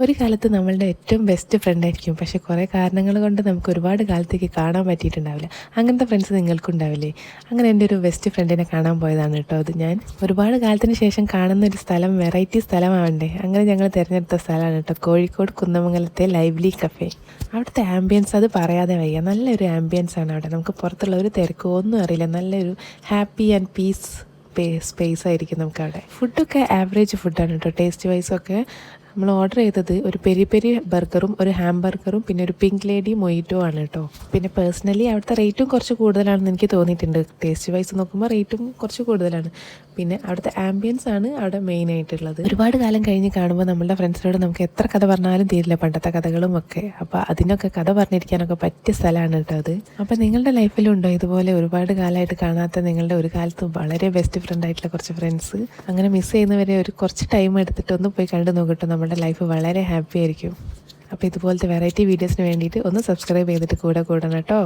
ഒരു കാലത്ത് നമ്മളുടെ ഏറ്റവും ബെസ്റ്റ് ഫ്രണ്ട് ആയിരിക്കും. പക്ഷെ കുറേ കാരണങ്ങൾ കൊണ്ട് നമുക്ക് ഒരുപാട് കാലത്തേക്ക് കാണാൻ പറ്റിയിട്ടുണ്ടാവില്ല. അങ്ങനത്തെ ഫ്രണ്ട്സ് നിങ്ങൾക്കുണ്ടാവില്ലേ? അങ്ങനെ എന്റെ ഒരു ബെസ്റ്റ് ഫ്രണ്ടിനെ കാണാൻ പോയതാണ് കേട്ടോ. അത് ഞാൻ ഒരുപാട് കാലത്തിന് ശേഷം കാണുന്ന ഒരു സ്ഥലം വെറൈറ്റി സ്ഥലമാവണ്ടേ? അങ്ങനെ ഞങ്ങൾ തിരഞ്ഞെടുത്ത സ്ഥലമാണ് കേട്ടോ. കോഴിക്കോട് കുന്നമംഗലത്തെ ലൈവ്ലി കഫേ അവിടുത്തെ ആംബിയൻസ് അത് പറയാതെ വയ്യ. നല്ലൊരു ആംബിയൻസ് ആണ് അവിടെ. നമുക്ക് പുറത്തുള്ള ഒരു തിരക്കോ ഒന്നും അറിയില്ല. നല്ലൊരു ഹാപ്പി ആൻഡ് പീസ് സ്പേസ് ആയിരിക്കും നമുക്കവിടെ ഫുഡൊക്കെ ആവറേജ് ഫുഡാണ് കേട്ടോ. ടേസ്റ്റ് വൈസൊക്കെ നമ്മൾ ഓർഡർ ചെയ്തത് ഒരു പെരി പെരി ബർഗറും ഒരു ഹാം ബർഗറും പിന്നെ ഒരു പിങ്ക് ലേഡി മൊയ്റ്റോ ആണ് കേട്ടോ. പിന്നെ പേഴ്സണലി അവിടുത്തെ റേറ്റും കുറച്ച് കൂടുതലാണെന്ന് എനിക്ക് തോന്നിയിട്ടുണ്ട്. ടേസ്റ്റ് വൈസ് നോക്കുമ്പോൾ റേറ്റും കുറച്ച് കൂടുതലാണ്. പിന്നെ അവിടുത്തെ ആംബിയൻസ് ആണ് അവിടെ മെയിൻ ആയിട്ടുള്ളത്. ഒരുപാട് കാലം കഴിഞ്ഞ് കാണുമ്പോൾ നമ്മളുടെ ഫ്രണ്ട്സിനോട് നമുക്ക് എത്ര കഥ പറഞ്ഞാലും തീരില്ല. പണ്ടത്തെ കഥകളും ഒക്കെ. അപ്പോൾ അതിനൊക്കെ കഥ പറഞ്ഞിരിക്കാനൊക്കെ പറ്റിയ സ്ഥലമാണ് കേട്ടോ അത്. അപ്പോൾ നിങ്ങളുടെ ലൈഫിലും ഉണ്ടോ? ഇതുപോലെ ഒരുപാട് കാലമായിട്ട് കാണാത്ത നിങ്ങളുടെ ഒരു കാലത്ത് വളരെ ബെസ്റ്റ് ഫ്രണ്ട് ആയിട്ടുള്ള കുറച്ച് ഫ്രണ്ട്സ് അങ്ങനെ മിസ് ചെയ്യുന്നവരെ ഒരു കുറച്ച് ടൈം എടുത്തിട്ട് ഒന്ന് പോയി കണ്ടു നോക്കട്ടെ നമ്മുടെ ലൈഫ് വളരെ ഹാപ്പി ആയിരിക്കും. അപ്പോൾ ഇതുപോലത്തെ വെറൈറ്റി വീഡിയോസിന് വേണ്ടിയിട്ട് ഒന്ന് സബ്സ്ക്രൈബ് ചെയ്തിട്ട് കൂടെ കൂടണം കേട്ടോ.